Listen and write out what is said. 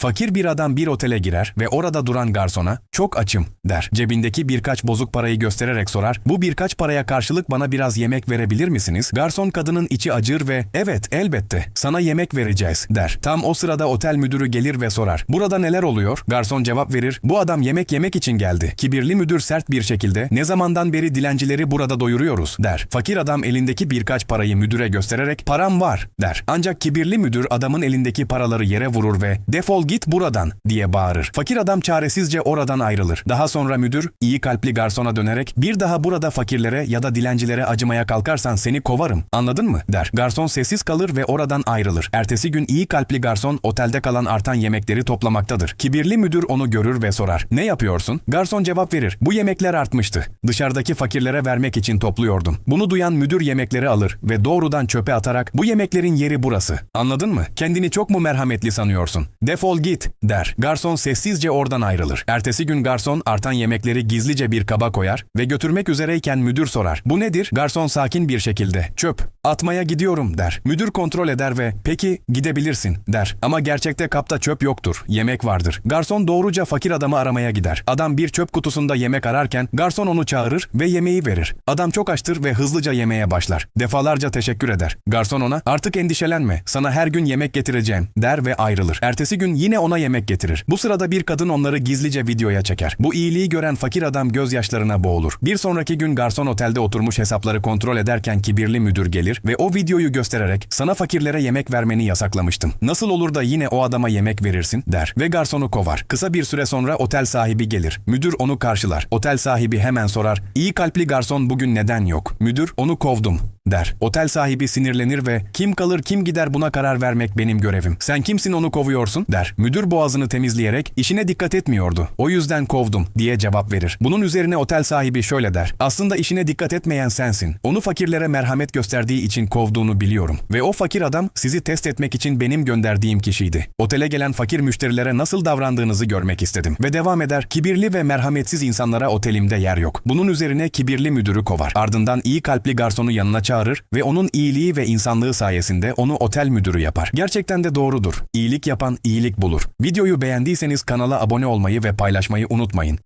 Fakir bir adam bir otele girer ve orada duran garsona çok açım der. Cebindeki birkaç bozuk parayı göstererek sorar. Bu birkaç paraya karşılık bana biraz yemek verebilir misiniz? Garson kadının içi acır ve evet elbette sana yemek vereceğiz der. Tam o sırada otel müdürü gelir ve sorar. Burada neler oluyor? Garson cevap verir. Bu adam yemek yemek için geldi. Kibirli müdür sert bir şekilde ne zamandan beri dilencileri burada doyuruyoruz der. Fakir adam elindeki birkaç parayı müdüre göstererek param var der. Ancak kibirli müdür adamın elindeki paraları yere vurur ve defol git buradan diye bağırır. Fakir adam çaresizce oradan ayrılır. Daha sonra müdür iyi kalpli garsona dönerek bir daha burada fakirlere ya da dilencilere acımaya kalkarsan seni kovarım anladın mı der. Garson sessiz kalır ve oradan ayrılır. Ertesi gün iyi kalpli garson otelde kalan artan yemekleri toplamaktadır. Kibirli müdür onu görür ve sorar. Ne yapıyorsun? Garson cevap verir. Bu yemekler artmıştı. Dışarıdaki fakirlere vermek için topluyordum. Bunu duyan müdür yemekleri alır ve doğrudan çöpe atarak bu yemeklerin yeri burası. Anladın mı? Kendini çok mu merhametli sanıyorsun? Defol git der. Garson sessizce oradan ayrılır. Ertesi gün garson artan yemekleri gizlice bir kaba koyar ve götürmek üzereyken müdür sorar. Bu nedir? Garson sakin bir şekilde. Çöp. Atmaya gidiyorum der. Müdür kontrol eder ve peki gidebilirsin der. Ama gerçekte kapta çöp yoktur. Yemek vardır. Garson doğruca fakir adamı aramaya gider. Adam bir çöp kutusunda yemek ararken garson onu çağırır ve yemeği verir. Adam çok açtır ve hızlıca yemeye başlar. Defalarca teşekkür eder. Garson ona artık endişelenme sana her gün yemek getireceğim der ve ayrılır. Ertesi gün yine ona yemek getirir. Bu sırada bir kadın onları gizlice videoya çeker. Bu iyiliği gören fakir adam gözyaşlarına boğulur. Bir sonraki gün garson otelde oturmuş hesapları kontrol ederken kibirli müdür gelir ve o videoyu göstererek sana fakirlere yemek vermeni yasaklamıştım. Nasıl olur da yine o adama yemek verirsin der ve garsonu kovar. Kısa bir süre sonra otel sahibi gelir. Müdür onu karşılar. Otel sahibi hemen sorar. İyi kalpli garson bugün neden yok? Müdür onu kovdum der. Otel sahibi sinirlenir ve kim kalır kim gider buna karar vermek benim görevim. Sen kimsin onu kovuyorsun der. Müdür boğazını temizleyerek işine dikkat etmiyordu. O yüzden kovdum diye cevap verir. Bunun üzerine otel sahibi şöyle der. Aslında işine dikkat etmeyen sensin. Onu fakirlere merhamet gösterdiği için kovduğunu biliyorum. Ve o fakir adam sizi test etmek için benim gönderdiğim kişiydi. Otele gelen fakir müşterilere nasıl davrandığınızı görmek istedim. Ve devam eder. Kibirli ve merhametsiz insanlara otelimde yer yok. Bunun üzerine kibirli müdürü kovar. Ardından iyi kalpli garsonu yanına çağırır ve onun iyiliği ve insanlığı sayesinde onu otel müdürü yapar. Gerçekten de doğrudur. İyilik yapan iyilik bulur. Videoyu beğendiyseniz kanala abone olmayı ve paylaşmayı unutmayın.